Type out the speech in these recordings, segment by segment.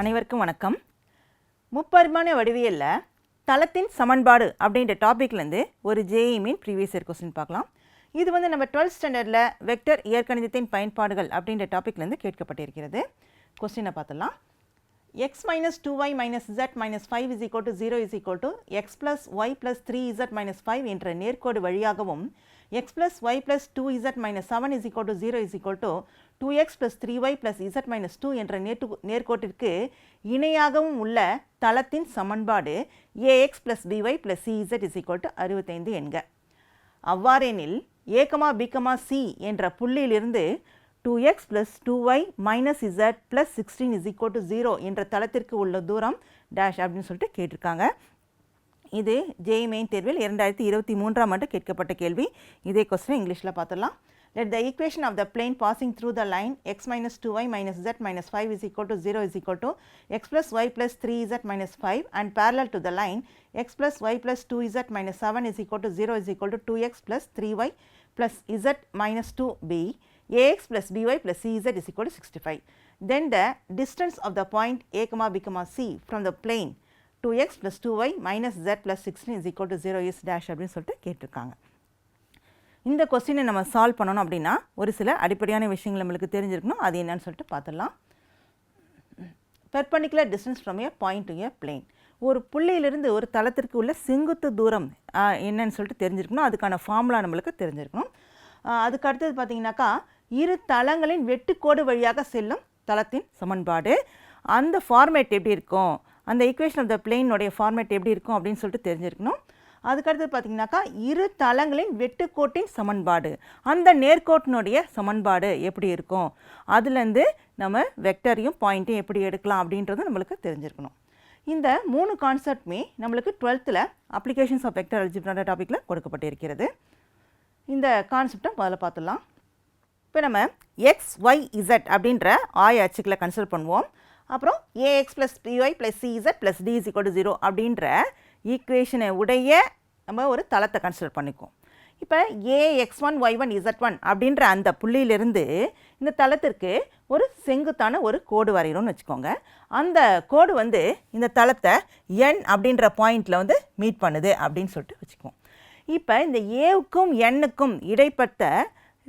அனைவருக்கும் வணக்கம். முப்பரிமாண வடிவியலில் தளத்தின் சமன்பாடு அப்படின்ற டாப்பிக்லேருந்து ஒரு ஜேஇமின் ப்ரீவியஸ் இயர் கொஸ்டின் பார்க்கலாம். இது வந்து நம்ம டுவெல்த் ஸ்டாண்டர்டில் வெக்டர் இயற்கணிதத்தின் பயன்பாடுகள் அப்படின்ற டாப்பிக்லேருந்து கேட்கப்பட்டிருக்கிறது. கொஸ்டினை பார்த்துலாம் x minus two y minus z minus five is equal to zero is equal to x plus y plus three z minus five என்ற நேர்கோடு வழியாகவும் x plus y plus 2z minus 7 is equal to 0 is equal to 2x plus 3y plus z minus 2 என்ற நேட்டு நேர்கோட்டிற்கு இணையாகவும் உள்ள தளத்தின் சமன்பாடு ax plus by plus cz is equal to 65 என்க அவ்வாறெனில் ஏகமா பிகமா C என்ற புள்ளியிலிருந்து two x plus two y minus z plus sixteen is equal zero என்ற தளத்திற்கு உள்ள தூரம் டேஷ் அப்படின்னு சொல்லிட்டு கேட்டிருக்காங்க இது ஜேஇ மெயின் தேர்வில் இரண்டாயிரத்தி இருபத்தி மூன்றாம் ஆண்டு கேட்கப்பட்ட கேள்வி இதே கொஸ்டின் இங்கிலீஷில் பார்த்துடலாம் let the equation of the plane passing through the line x minus 2y minus z minus 5 is equal to 0 is equal to x plus y plus 3z minus 5 and parallel to the line x plus y plus 2z minus 7 is equal to 0 is equal to 2x plus 3y plus z minus 2b ax plus by plus cz is equal to 65. Then the distance of the point a comma b comma c from the plane 2x plus 2y minus z plus 16 is equal to 0 is dash அப்படின்னு சொல்லிட்டு கேட்டிருக்காங்க. இந்த கொஸ்டினை நம்ம solve பண்ணணும் அப்படின்னா ஒரு சில அடிப்படையான விஷயங்கள் நம்மளுக்கு தெரிஞ்சிருக்கணும். அது என்னன்னு சொல்லிட்டு பார்த்துடலாம். Perpendicular distance from a point to a plane ஒரு புள்ளியிலிருந்து ஒரு தளத்திற்கு உள்ள செங்குத்து தூரம் என்னன்னு சொல்லிட்டு தெரிஞ்சிருக்கணும். அதுக்கான ஃபார்முலா நம்மளுக்கு தெரிஞ்சிருக்கணும். அதுக்கு அடுத்தது பார்த்தீங்கன்னாக்கா இரு தளங்களின் வெட்டுக்கோடு வழியாக செல்லும் தளத்தின் சமன்பாடு. அந்த ஃபார்மேட் எப்படி இருக்கும்? அந்த ஈக்குவேஷன் ஆஃப் த பிளேனுடைய ஃபார்மேட் எப்படி இருக்கும் அப்படின்னு சொல்லிட்டு தெரிஞ்சிருக்கணும். அதுக்கடுத்து பார்த்தீங்கன்னாக்கா இரு தளங்களின் வெட்டுக்கோட்டின் சமன்பாடு. அந்த நேர்கோட்டினுடைய சமன்பாடு எப்படி இருக்கும்? அதுலேருந்து நம்ம வெக்டரையும் பாயிண்ட்டையும் எப்படி எடுக்கலாம் அப்படின்றது நம்மளுக்கு தெரிஞ்சிருக்கணும். இந்த மூணு கான்செப்ட்மே நம்மளுக்கு டுவெல்த்தில் அப்ளிகேஷன்ஸ் ஆஃப் வெக்டர் அல்ஜிப்ரா டாப்பிக்கில் கொடுக்கப்பட்டிருக்கிறது. இந்த கான்செப்டை முதல்ல பார்த்துடலாம். இப்போ நம்ம எக்ஸ் ஒய் இசட் அப்படின்ற ஆய அச்சுக்களை கன்சல்ட் பண்ணுவோம். அப்புறம் a x plus b y plus CZ plus d is to zero அப்படின்ற ஈக்குவேஷனை உடைய நம்ம ஒரு தளத்தை கன்சிடர் பண்ணிக்குவோம். இப்போ a x one y one z one அப்படின்ற அந்த புள்ளியிலிருந்து இந்த தளத்திற்கு ஒரு செங்குத்தான ஒரு கோடு வரைகிறோம்னு வச்சுக்கோங்க. அந்த கோடு வந்து இந்த தளத்தை என் அப்படின்ற பாயிண்டில் வந்து மீட் பண்ணுது அப்படின்னு சொல்லிட்டு வச்சுக்குவோம். இப்போ இந்த ஏவுக்கும் எண்ணுக்கும் இடைப்பட்ட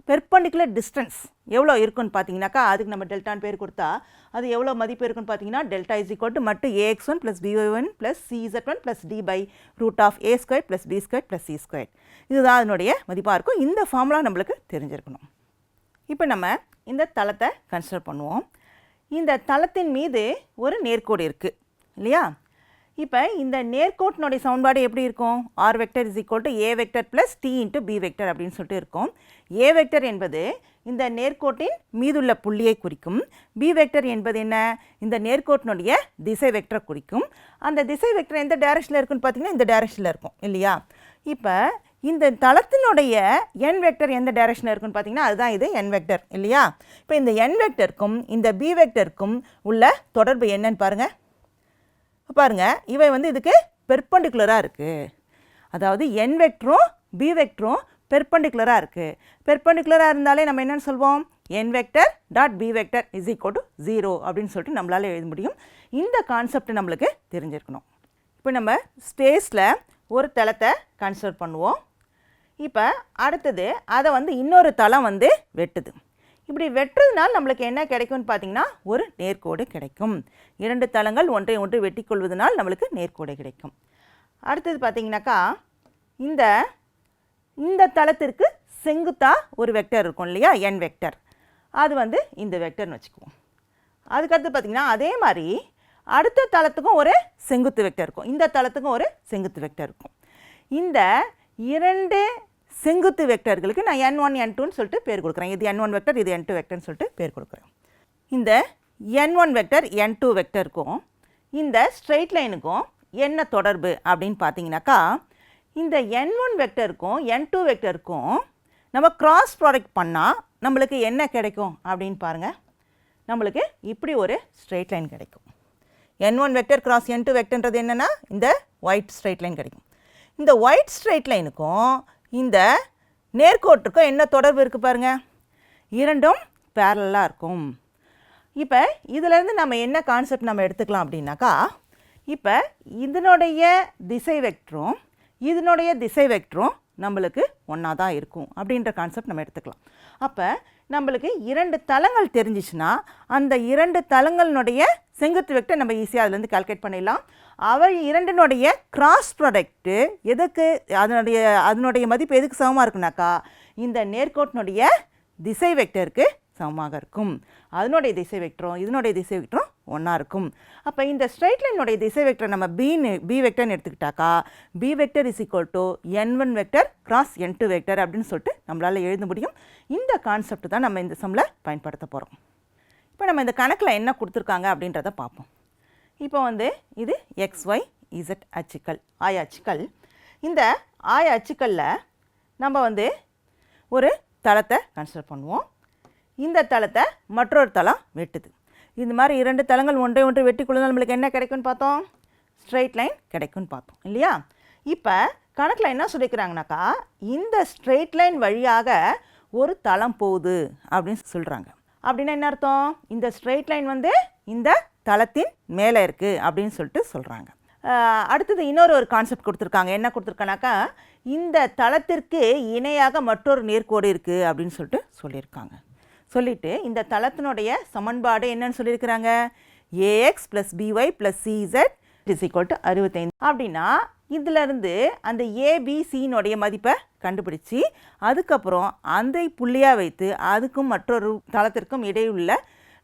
பெர்பண்டிகுலர் டிஸ்டன்ஸ் எவ்வளோ இருக்குன்னு பார்த்தீங்கன்னாக்கா அதுக்கு நம்ம டெல்டான்னு பேர் கொடுத்தா அது எவ்வளோ மதிப்பு இருக்குன்னு பார்த்தீங்கன்னா டெல்டா இஸ் ஈக்குவல் டு மட்டும் a x one plus b y one plus CZ one plus d by root of a square plus b square plus c square இதுதான் அதனுடைய மதிப்பாக இருக்கும். இந்த ஃபார்முலா நம்மளுக்கு தெரிஞ்சிருக்கணும். இப்போ நம்ம இந்த தளத்தை கன்சிடர் பண்ணுவோம். இந்த தளத்தின் மீது ஒரு நேர்கோடு இருக்குது இல்லையா? இப்போ இந்த நேர்கோட்டினுடைய சமன்பாடு எப்படி இருக்கும்? R vector is equal to a vector plus t into b vector அப்படின்னு சொல்லிட்டு இருக்கும். ஏ வெக்டர் என்பது இந்த நேர்கோட்டின் மீதுள்ள புள்ளியை குறிக்கும். பி வெக்டர் என்பது என்ன? இந்த நேர்கோட்டினுடைய திசை வெக்டரை குறிக்கும். அந்த திசை வெக்டர் எந்த டேரக்ஷனில் இருக்குன்னு பார்த்தீங்கன்னா இந்த டேரக்ஷனில் இருக்கும் இல்லையா? இப்போ இந்த தளத்தினுடைய என் வெக்டர் எந்த டைரக்ஷனில் இருக்குன்னு பார்த்தீங்கன்னா அதுதான் இது என் வெக்டர் இல்லையா? இப்போ இந்த என் வெக்டருக்கும் இந்த பி வெக்டருக்கும் உள்ள தொடர்பு என்னன்னு பாருங்கள் பாருங்க இவை வந்து இதுக்கு பெர்பண்டிகுலராக இருக்குது அதாவது என் வெக்டரும் பி வெக்டரும் பெர்பண்டிகுலராக இருக்குது பெர்பண்டிகுலராக இருந்தாலே நம்ம என்னென்னு சொல்வோம்? N vector dot b vector is equal to zero அப்படின்னு சொல்லிட்டு நம்மளால் எழுத முடியும். இந்த கான்செப்ட் நம்மளுக்கு தெரிஞ்சிருக்கணும். இப்போ நம்ம ஸ்பேஸில் ஒரு தளத்தை கன்சிடர் பண்ணுவோம். இப்போ அடுத்தது அதை வந்து இன்னொரு தளம் வந்து வெட்டுது. இப்படி வெட்டுறதுனால நம்மளுக்கு என்ன கிடைக்கும்னு பார்த்தீங்கன்னா ஒரு நேர்கோடு கிடைக்கும். இரண்டு தளங்கள் ஒன்றை ஒன்று வெட்டி கொள்வதனால் நம்மளுக்கு நேர்கோடு கிடைக்கும். அடுத்தது பார்த்தீங்கன்னாக்கா இந்த இந்த தளத்திற்கு செங்குத்தாக ஒரு வெக்டர் இருக்கும் இல்லையா? N vector. அது வந்து இந்த வெக்டர்னு வச்சுக்குவோம். அதுக்கடுத்து பார்த்தீங்கன்னா அதே மாதிரி அடுத்த தளத்துக்கும் ஒரு செங்குத்து வெக்டர் இருக்கும். இந்த தளத்துக்கும் ஒரு செங்குத்து வெக்டர் இருக்கும். இந்த இரண்டு செங்குத்து வெக்டர்களுக்கு நான் என் ஒன் என் டூன்னு சொல்லிட்டு பேர் கொடுக்குறேன். இது என் ஒன் வெக்டர் இது என் டூ வெக்டர்னு சொல்லிட்டு பேர் கொடுக்குறேன். இந்த n one vector n two வெக்டருக்கும் இந்த ஸ்ட்ரெயிட் லைனுக்கும் என்ன தொடர்பு அப்படின்னு பார்த்தீங்கன்னாக்கா இந்த என் ஒன் வெக்டருக்கும் என் டூ வெக்டருக்கும் நம்ம கிராஸ் ப்ராடக்ட் பண்ணால் நம்மளுக்கு என்ன கிடைக்கும் அப்படின்னு பாருங்கள் நம்மளுக்கு இப்படி ஒரு ஸ்ட்ரெயிட் லைன் கிடைக்கும். N one vector cross n two வெக்டர்ன்றது என்னென்னா இந்த ஒயிட் ஸ்ட்ரெயிட் லைன் கிடைக்கும். இந்த ஒயிட் ஸ்ட்ரெயிட் லைனுக்கும் இந்த நேர்கோட்டுக்கும் என்ன தொடர்பு இருக்குது பாருங்கள் இரண்டும் பேரலாக இருக்கும். இப்போ இதிலேருந்து நம்ம என்ன கான்செப்ட் நம்ம எடுத்துக்கலாம் அப்படின்னாக்கா இப்போ இதனுடைய திசை வெக்டரும் இதனுடைய திசை வெக்டரும் நம்மளுக்கு ஒன்றா தான் இருக்கும் அப்படின்ற கான்செப்ட் நம்ம எடுத்துக்கலாம். அப்போ நம்மளுக்கு இரண்டு தளங்கள் தெரிஞ்சிச்சுன்னா அந்த இரண்டு தளங்களினுடைய செங்குத்து வெக்டர் நம்ம ஈஸியாக அதுலேருந்து கால்குலேட் பண்ணிடலாம். அவை இரண்டினுடைய கிராஸ் ப்ராடக்ட்டு எதுக்கு? அதனுடைய அதனுடைய மதிப்பு எதுக்கு சமமாக இருக்குனாக்கா இந்த நேர்கோட்டினுடைய திசை வெக்டருக்கு சமமாக இருக்கும். அதனுடைய திசை வெக்டரும் இதனுடைய திசை வெக்டரும் ஒன்றா இருக்கும். அப்போ இந்த ஸ்ட்ரைட் லைனுடைய திசை வெக்டர் நம்ம பின்னு பி வெக்டர்னு எடுத்துக்கிட்டாக்கா b vector is equal to n one vector cross n two vector அப்படின்னு சொல்லிட்டு நம்மளால் எழுத முடியும். இந்த கான்செப்ட் தான் நம்ம இந்த சம்மில் பயன்படுத்த போகிறோம் இப்போ நம்ம இந்த கணக்கில் என்ன கொடுத்துருக்காங்க அப்படின்றத பார்ப்போம். இப்போ வந்து இது எக்ஸ் ஒய் இசட் அச்சுக்கள் ஆய அச்சுக்கள். இந்த ஆய அச்சுக்களில் நம்ம வந்து ஒரு தளத்தை கன்சிடர் பண்ணுவோம். இந்த தளத்தை மற்றொரு தளம் வெட்டுது. இந்த மாதிரி இரண்டு தளங்கள் ஒன்றை ஒன்று வெட்டி கொள்ளுதல் நம்மளுக்கு என்ன கிடைக்கும்னு பார்த்தோம்? ஸ்ட்ரைட் லைன் கிடைக்கும்னு பார்த்தோம் இல்லையா? இப்போ கணக்கில் என்ன சொல்லிக்கிறாங்கனாக்கா இந்த ஸ்ட்ரெயிட் லைன் வழியாக ஒரு தளம் போகுது அப்படின்னு சொல்கிறாங்க அப்படின்னா என்ன அர்த்தம்? இந்த ஸ்ட்ரெயிட் லைன் வந்து இந்த தளத்தின் மேலே இருக்குது அப்படின்னு சொல்லிட்டு சொல்கிறாங்க அடுத்தது இன்னொரு ஒரு கான்செப்ட் கொடுத்துருக்காங்க. என்ன கொடுத்துருக்கானாக்கா இந்த தளத்திற்கு இணையாக மற்றொரு நேர்கோடு இருக்குது அப்படின்னு சொல்லிட்டு சொல்லியிருக்காங்க. சொல்லிவிட்டு இந்த தளத்தினுடைய சமன்பாடு என்னன்னு சொல்லியிருக்கிறாங்க? A x plus b y plus CZ is equal to அறுபத்தைந்து. அப்படின்னா இதிலிருந்து அந்த ஏபிசியினுடைய மதிப்பை கண்டுபிடிச்சி அதுக்கப்புறம் அந்த புள்ளியாக வைத்து அதுக்கும் மற்றொரு தளத்திற்கும் இடையுள்ள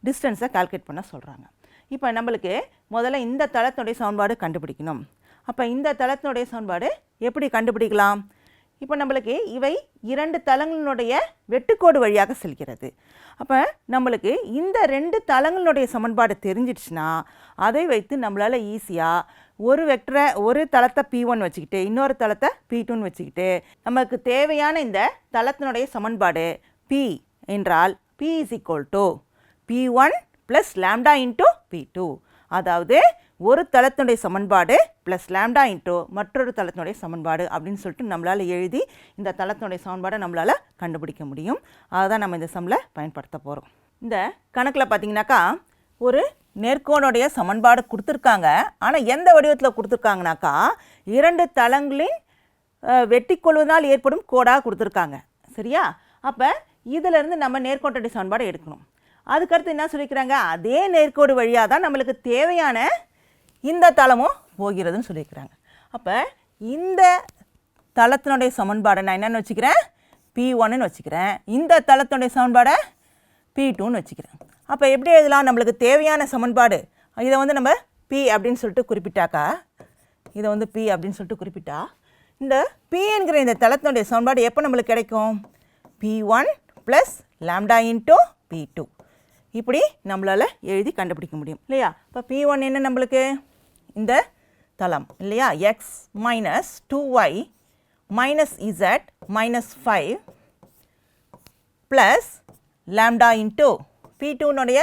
டிஸ்டன்ஸை கால்குலேட் பண்ண சொல்கிறாங்க இப்போ நம்மளுக்கு முதல்ல இந்த தளத்தினுடைய சமன்பாடு கண்டுபிடிக்கணும். அப்போ இந்த தளத்தினுடைய சமன்பாடு எப்படி கண்டுபிடிக்கலாம்? இப்போ நம்மளுக்கு இவை இரண்டு தளங்களினுடைய வெட்டுக்கோடு வழியாக செல்கிறது. அப்போ நம்மளுக்கு இந்த ரெண்டு தளங்களினுடைய சமன்பாடு தெரிஞ்சிடுச்சுன்னா அதை வைத்து நம்மளால் ஈஸியாக ஒரு வெக்டரை ஒரு தளத்தை பி ஒன் வச்சுக்கிட்டு இன்னொரு தளத்தை பி டூன்னு வச்சுக்கிட்டு நமக்கு தேவையான இந்த தளத்தினுடைய சமன்பாடு பி என்றால் p is equal to p one plus lambda into p two அதாவது ஒரு தளத்தினுடைய சமன்பாடு ப்ளஸ் லேம்டா இன்ட்டு மற்றொரு தளத்தினுடைய சமன்பாடு அப்படின்னு சொல்லிட்டு நம்மளால் எழுதி இந்த தளத்தினுடைய சமன்பாடை நம்மளால் கண்டுபிடிக்க முடியும். அதுதான் நம்ம இந்த சம்மில் பயன்படுத்த போகிறோம் இந்த கணக்கில் பார்த்தீங்கன்னாக்கா ஒரு நேர்கோனுடைய சமன்பாடு கொடுத்துருக்காங்க. ஆனால் எந்த வடிவத்தில் கொடுத்துருக்காங்கனாக்கா இரண்டு தளங்களின் வெட்டி கொள்வதால் ஏற்படும் கோடாக கொடுத்துருக்காங்க. சரியா? அப்போ இதிலிருந்து நம்ம நேர்கோட்டுடைய சமன்பாடு எடுக்கணும். அதுக்கடுத்து என்ன சொல்லிக்கிறாங்க? அதே நேர்கோடு வழியாக தான் நம்மளுக்கு தேவையான இந்த தளமும் போகிறதுன்னு சொல்லியிருக்கிறாங்க. அப்போ இந்த தளத்தினுடைய சமன்பாடை நான் என்னென்னு வச்சுக்கிறேன்? பி ஒன்னு வச்சுக்கிறேன். இந்த தளத்தினுடைய சமன்பாடை பி டூன்னு வச்சுக்கிறேன். அப்போ எப்படி எழுதலாம்? நம்மளுக்கு தேவையான சமன்பாடு. இதை வந்து நம்ம பி அப்படின்னு சொல்லிட்டு குறிப்பிட்டாக்கா இதை வந்து பி அப்படின்னு சொல்லிட்டு குறிப்பிட்டா இந்த பி என்கிற இந்த தளத்தினுடைய சமன்பாடு எப்போ நம்மளுக்கு கிடைக்கும்? P one plus lambda into p two இப்படி நம்மளால் எழுதி கண்டுபிடிக்க முடியும். இல்லையா? இப்போ பி ஒன் என்ன நம்மளுக்கு? இந்த தளம் இல்லையா? X minus two y minus z minus five plus lambda into p டூனுடைய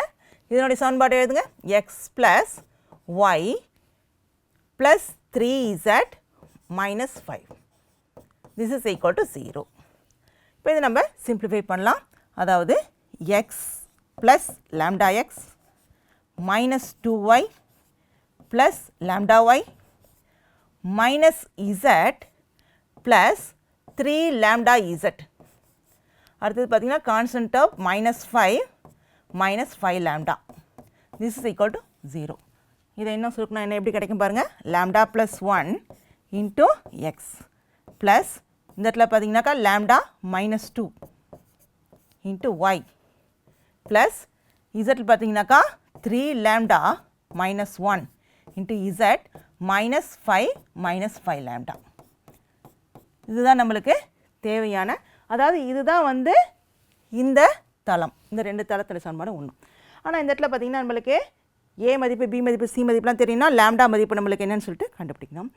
இதனுடைய சமன்பாடு எழுதுங்க. X plus y plus three z minus five this is equal to zero இப்போ இதை நம்ம சிம்பிளிஃபை பண்ணலாம். அதாவது x plus lambda x minus two y plus lambda y minus z plus three lambda z அடுத்தது பார்த்தீங்கன்னா constant of minus five minus five lambda this is equal to zero இதை இன்னும் சுருக்கணும் என்ன எப்படி கிடைக்கும் பாருங்கள் lambda plus one into x plus இந்த இடத்துல பார்த்தீங்கன்னாக்கா lambda minus two into y plus இசட்டில் பார்த்தீங்கன்னாக்கா three lambda minus one into z minus five minus five lambda இதுதான் நம்மளுக்கு தேவையான அதாவது இதுதான் வந்து இந்த தளம். இந்த ரெண்டு தளத்தில் சமன்பாடு ஒன்று ஆனால் இந்த இடத்துல பார்த்தீங்கன்னா நம்மளுக்கு ஏ மதிப்பு பி மதிப்பு சி மதிப்புலாம் தெரியும்னா லேம்டா மதிப்பு நம்மளுக்கு என்னன்னு சொல்லிட்டு கண்டுபிடிக்கணும்.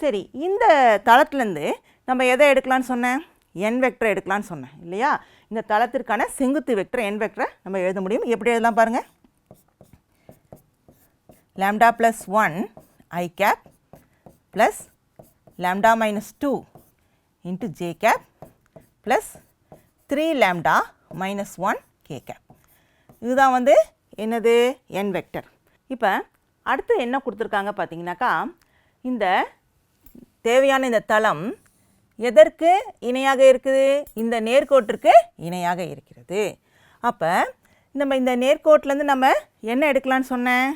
சரி இந்த தளத்துலேருந்து நம்ம எதை எடுக்கலாம்னு சொன்னேன்? என் வெக்டரை எடுக்கலாம்னு சொன்னேன் இல்லையா? இந்த தளத்திற்கான செங்குத்து வெக்டர் என் வெக்டரை நம்ம எழுத முடியும். எப்படி எழுதலாம் பாருங்கள் lambda plus 1 i cap plus lambda minus 2 into j cap plus 3 lambda minus 1 k cap. இதுதான் வந்து என்னது? N வெக்டர் இப்போ அடுத்து என்ன கொடுத்துருக்காங்க பார்த்தீங்கன்னாக்கா இந்த தேவையான இந்த தளம் எதற்கு இணையாக இருக்குது? இந்த நேர்கோட்டிற்கு இணையாக இருக்கிறது. அப்போ நம்ம இந்த நேர்கோட்டிலேருந்து நம்ம என்ன எடுக்கலாம்னு சொன்னேன்?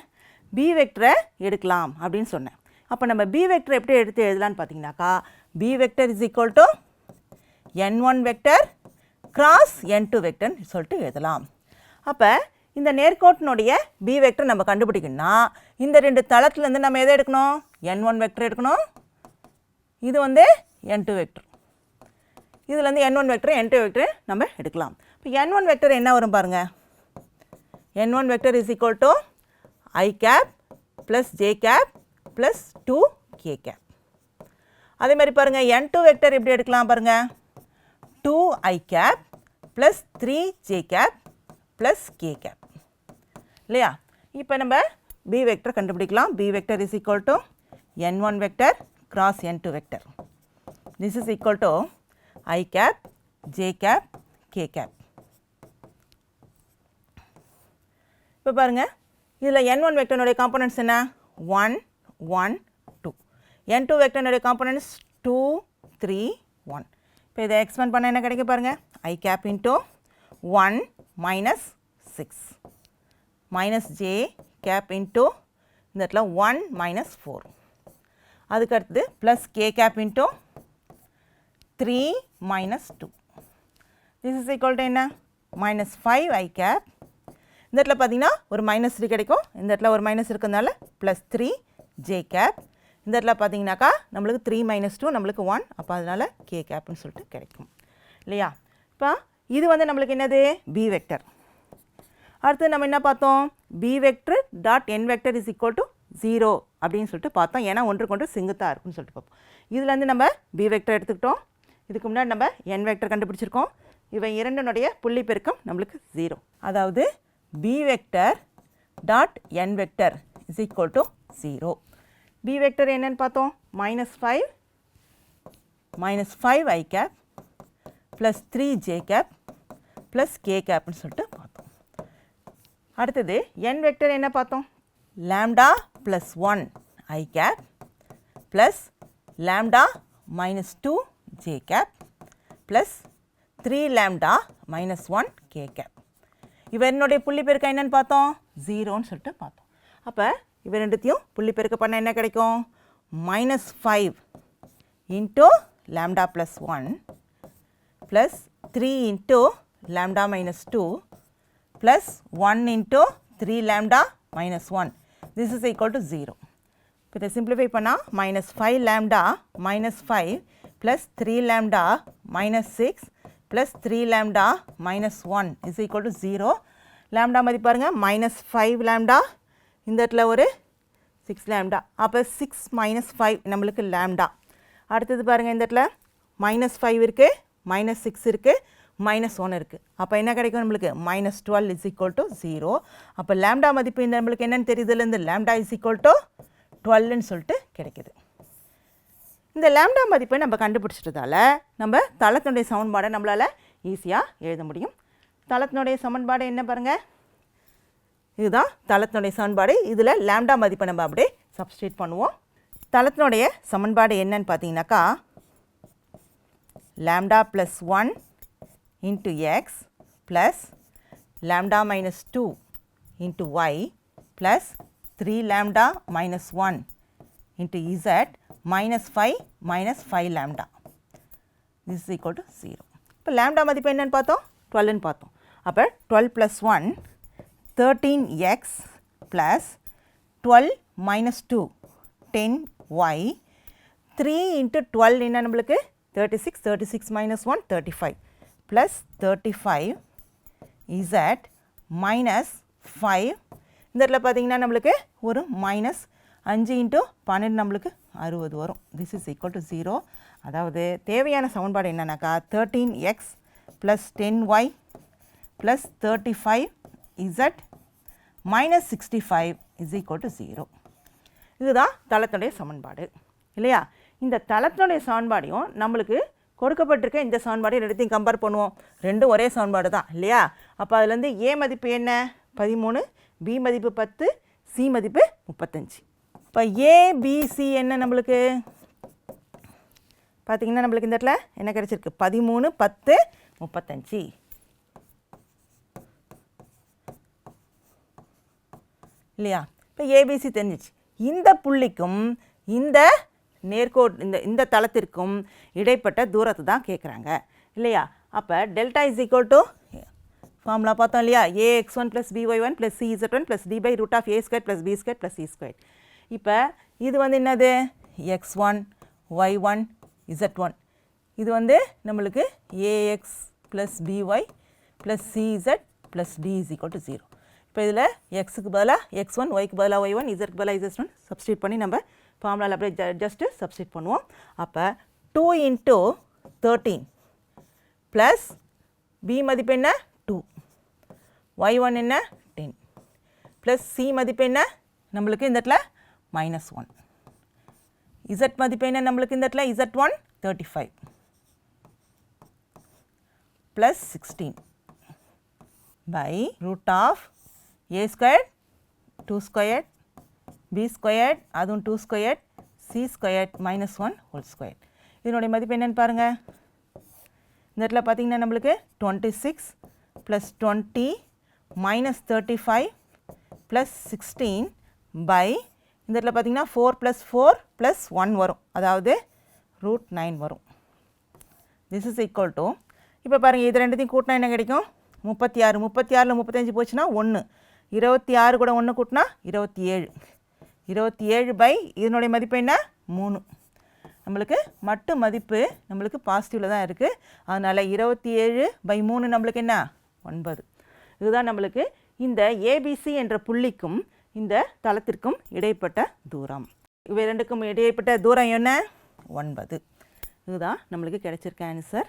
பி வெக்டரை எடுக்கலாம் அப்படின்னு சொன்னேன். அப்போ நம்ம பி வெக்டர் எப்படி எடுத்து எழுதலாம்னு பார்த்தீங்கன்னாக்கா b vector is equal to n one vector cross n two வெக்டர்னு சொல்லிட்டு எழுதலாம். அப்போ இந்த நேர்கோட்டினுடைய பி வெக்டர் நம்ம கண்டுபிடிக்கணும்னா இந்த ரெண்டு தளத்துலேருந்து நம்ம எதை எடுக்கணும்? என் ஒன் வெக்டர் எடுக்கணும். இது வந்து என் டூ வெக்டர் இதுலேருந்து n one vector n two vector நம்ம எடுக்கலாம். இப்போ என் ஒன் வெக்டர் என்ன வரும் பாருங்கள் n one vector is equal to i cap plus j cap plus two k cap அதே மாதிரி பாருங்கள் என் டூ வெக்டர் எப்படி எடுக்கலாம் பாருங்கள் two i cap plus three j cap plus k cap இல்லையா? இப்போ நம்ம பி வெக்டர் கண்டுபிடிக்கலாம். B vector is equal to n one vector cross n two vector this is equal to i cap j cap k cap இப்போ பாருங்கள் இதில் n one வெக்டனுடைய components என்ன? One one two n two வெக்டனுடைய components two three one இப்போ இதை expand பண்ண என்ன கிடைக்க பாருங்கள் i cap into one minus six minus j cap into இந்த இடத்துல ஒன் மைனஸ் ஃபோர் அதுக்கு அடுத்தது plus k cap into three minus two this is equal to என்ன? மைனஸ் ஃபைவ் ஐ கேப் இந்த இடத்துல பார்த்தீங்கன்னா ஒரு மைனஸ் த்ரீ கிடைக்கும். இந்த இடத்துல ஒரு மைனஸ் இருக்கிறதுனால ப்ளஸ் த்ரீ ஜே கேப் இந்த இடத்துல பார்த்தீங்கன்னாக்கா நம்மளுக்கு த்ரீ மைனஸ் டூ நம்மளுக்கு ஒன் அப்போ அதனால் கே கேப்னு சொல்லிட்டு கிடைக்கும். இல்லையா? இப்போ இது வந்து நம்மளுக்கு என்னது? பி வெக்டர் அடுத்து நம்ம என்ன பார்த்தோம்? B vector dot n vector is equal to zero அப்படின்னு சொல்லிட்டு பார்த்தோம். ஏன்னா ஒன்றுக்கு ஒன்று செங்குத்தாக இருக்குன்னு சொல்லிட்டு பார்ப்போம். இதுலேருந்து நம்ம பி வெக்டர் எடுத்துக்கிட்டோம். இதுக்கு முன்னாடி நம்ம என் வெக்டர் கண்டுபிடிச்சிருக்கோம். இவை இரண்டினுடைய புள்ளி பெருக்கம் நம்மளுக்கு ஜீரோ அதாவது b vector dot n vector is equal to zero b vector என்னன்னு பார்த்தோம்? Minus five minus five i cap plus three j cap plus k கேப்னு சொல்லிட்டு பார்த்தோம். அடுத்தது என் வெக்டர் என்ன பார்த்தோம்? Lambda plus one i cap plus lambda minus two j cap plus three lambda minus one k cap இவனுடைய என்னுடைய புள்ளி பெருக்கம் என்னன்னு பார்த்தோம்? ஜீரோன்னு சொல்லிட்டு பார்த்தோம். அப்போ இவ ரெண்டுத்தையும் புள்ளி பெருக்க பண்ண என்ன கிடைக்கும்? Minus five into lambda plus one plus three into lambda minus two plus one into three lambda minus one this is equal to zero இப்போ இதை சிம்பிளிஃபை பண்ணால் minus five lambda minus five plus three lambda minus six plus three lambda minus one is equal to zero lambda மதிப்பு பாருங்கள் minus five lambda இந்த இடத்துல ஒரு six lambda அப்போ six minus five நம்மளுக்கு லேம்டா அடுத்தது பாருங்கள் இந்த இடத்துல மைனஸ் ஃபைவ் இருக்குது மைனஸ் சிக்ஸ் இருக்குது மைனஸ் ஒன் இருக்குது அப்போ என்ன கிடைக்கும் நம்மளுக்கு? Minus twelve is equal to zero அப்போ லேம்டா மதிப்பு இந்த நம்மளுக்கு என்னென்னு தெரியுதுலேருந்து லேம்டா இஸ் ஈக்குவல் டு டுவெல்னு சொல்லிட்டு கிடைக்குது. இந்த லேம்டா மதிப்பை நம்ம கண்டுபிடிச்சிட்டதால நம்ம தளத்தினுடைய சமன்பாடை நம்மளால் ஈஸியாக எழுத முடியும். தளத்தினுடைய சமன்பாடு என்ன பாருங்கள் இதுதான் தளத்தினுடைய சமன்பாடு. இதில் லேம்டா மதிப்பை நம்ம அப்படியே சப்ஸ்டியூட் பண்ணுவோம். தளத்தினுடைய சமன்பாடு என்னன்னு பார்த்தீங்கன்னாக்கா lambda plus one into x plus lambda minus two into y plus three lambda minus one into z minus 5 minus 5 lambda. This is equal to 0. இப்போ lambda மதிப்பு என்னன்னு பார்த்தோம் 12 ன்னு பார்த்தோம் அப்போ 12 plus 1 13x plus 12 minus 2 10y 3 into 12 என்ன நம்மளுக்கு 36 36 minus 1 35 plus 35 z minus 5 இந்த இடத்துல பார்த்தீங்கன்னா நம்மளுக்கு ஒரு மைனஸ் அஞ்சு இன்ட்டு பன்னெண்டு நம்மளுக்கு அறுபது வரும். This is equal to zero அதாவது தேவையான சமன்பாடு என்னன்னாக்கா thirteen x plus ten y plus thirty five z minus sixty five is equal to zero இதுதான் தளத்தினுடைய சமன்பாடு. இல்லையா? இந்த தளத்தினுடைய சமன்பாடையும் நம்மளுக்கு கொடுக்கப்பட்டிருக்க இந்த சமன்பாடையும் ரெண்டுத்தையும் கம்பேர் பண்ணுவோம். ரெண்டும் ஒரே சமன்பாடு தான் இல்லையா? அப்போ அதுலேருந்து ஏ மதிப்பு என்ன? பதிமூணு பி மதிப்பு பத்து சி மதிப்பு முப்பத்தஞ்சு. இப்போ ஏபிசி என்ன நம்மளுக்கு? பார்த்தீங்கன்னா நம்மளுக்கு இந்த இடத்துல என்ன கிடச்சிருக்கு? பதிமூணு பத்து முப்பத்தஞ்சு. இல்லையா? இப்போ ஏபிசி தெரிஞ்சிச்சு. இந்த புள்ளிக்கும் இந்த நேர்கோட் இந்த இந்த தளத்திற்கும் இடைப்பட்ட தூரத்தை தான் கேட்குறாங்க இல்லையா? அப்போ delta is equal to formula பார்த்தோம் இல்லையா? A x one plus b y one plus c z one plus d by root of a square plus b square plus c square இப்போ இது வந்து என்னது? X one y one z one இது வந்து நம்மளுக்கு a x plus b y plus CZ plus d is equal to zero இப்போ இதில் எக்ஸுக்கு பதிலாக எக்ஸ் ஒன் ஒய்க்கு பதிலாக ஒய் ஒன் இசட்க்கு பதிலாக இசட் ஒன் சப்ஸ்டியூட் பண்ணி நம்ம ஃபார்முலாவில் அப்படியே ஜ ஜஸ்ட்டு சப்ஸ்டியூட் பண்ணுவோம். அப்போ two into thirteen plus b மதிப்பு என்ன? டூ ஒய் ஒன் என்ன? டென் ப்ளஸ் சி மதிப்பு என்ன? நம்மளுக்கு இந்த இடத்துல மைனஸ் ஒன் இசட் மதிப்பு என்ன நம்மளுக்கு இந்த இடத்துல? Z one thirty five plus sixteen by root of a square two square b square அதுவும் two square c square minus one whole square இதனுடைய மதிப்பு என்னென்னு பாருங்கள் இந்த இடத்துல பார்த்தீங்கன்னா நம்மளுக்கு twenty six plus twenty minus thirty five plus sixteen by இந்த இடத்துல பார்த்தீங்கன்னா four plus four plus one வரும். அதாவது ரூட் நைன் வரும். திஸ் இஸ் ஈக்குவல் டு இப்போ பாருங்கள் இது ரெண்டுத்தையும் கூட்டினா என்ன கிடைக்கும்? முப்பத்தி ஆறு முப்பத்தி ஆறில் முப்பத்தஞ்சு போச்சுன்னா ஒன்று இருபத்தி ஆறு கூட ஒன்று கூட்டினா இருபத்தி ஏழு இருபத்தி ஏழு பை இதனுடைய மதிப்பு என்ன? மூணு. நம்மளுக்கு மட்டு மதிப்பு நம்மளுக்கு பாசிட்டிவில் தான் இருக்குது அதனால் இருபத்தி ஏழு பை மூணு நம்மளுக்கு என்ன? ஒன்பது. இதுதான் நம்மளுக்கு இந்த ஏபிசி என்ற புள்ளிக்கும் இந்த தளத்திற்கும் இடைப்பட்ட தூரம். இவை ரெண்டுக்கும் இடைப்பட்ட தூரம் என்ன? ஒன்பது. இதுதான் நம்மளுக்கு கிடைச்சிருக்க ஆன்சர்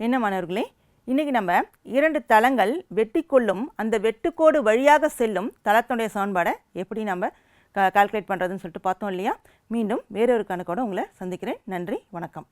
என்ன மாணவர்களே இன்றைக்கி நம்ம இரண்டு தளங்கள் வெட்டி கொள்ளும் அந்த வெட்டுக்கோடு வழியாக செல்லும் தளத்தினுடைய சமன்பாடை எப்படி நம்ம க கால்குலேட் பண்ணுறதுன்னு சொல்லிட்டு பார்த்தோம் இல்லையா? மீண்டும் வேறொரு கணக்கோடு உங்களை சந்திக்கிறேன். நன்றி வணக்கம்.